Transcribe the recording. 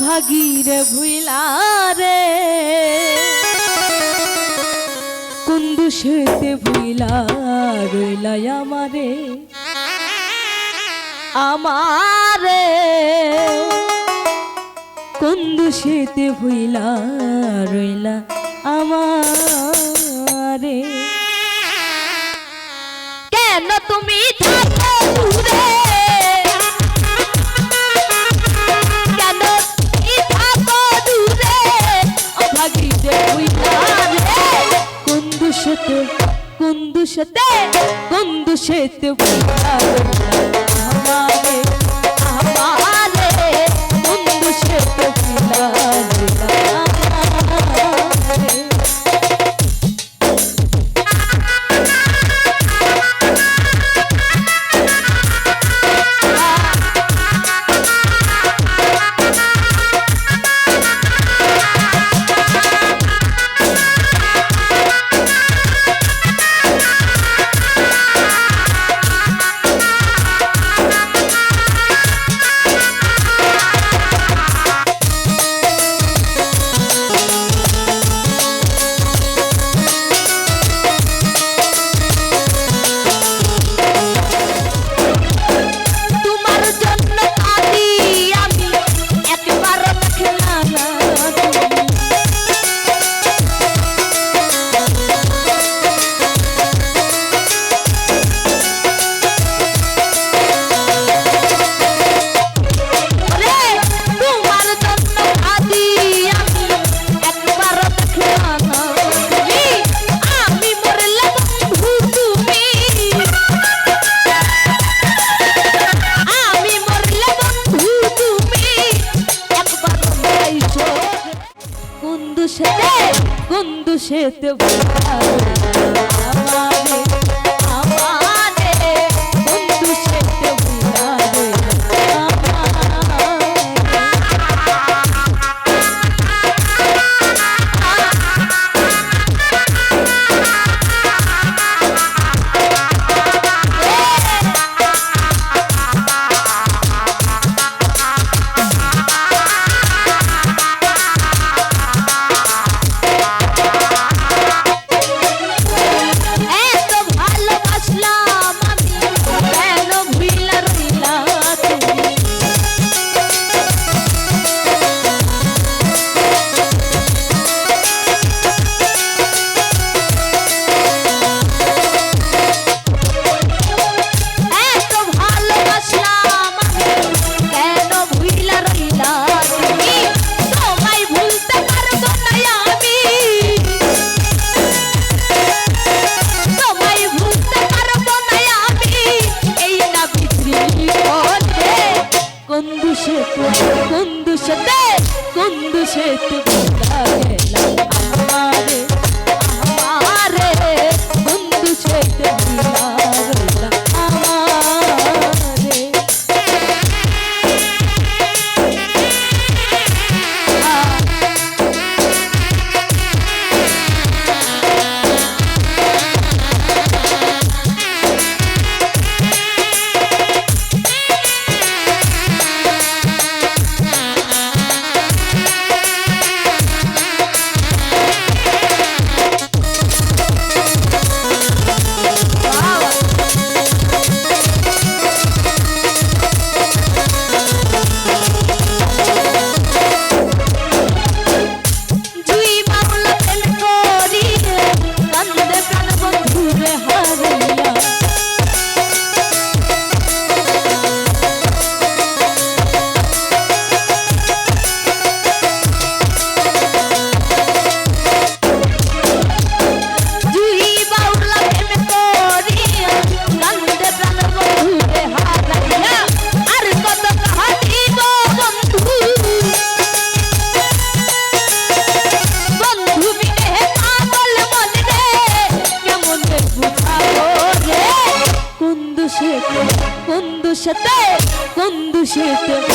ভাগির ভুইলা রে। কুন্দু সেতে ভুইলা রইলাই আমারে। আমারে। কুন্দু সেতে ভুইলা রইলা আমারে। কেন তুমি থাক সেতে কুন্দু সেতে কুন্দু সেতে সেতে কোন দুষেতে সেতু। বন্ধু সেতু বন্ধু সেতু। দুষেতে কোন দুষেতে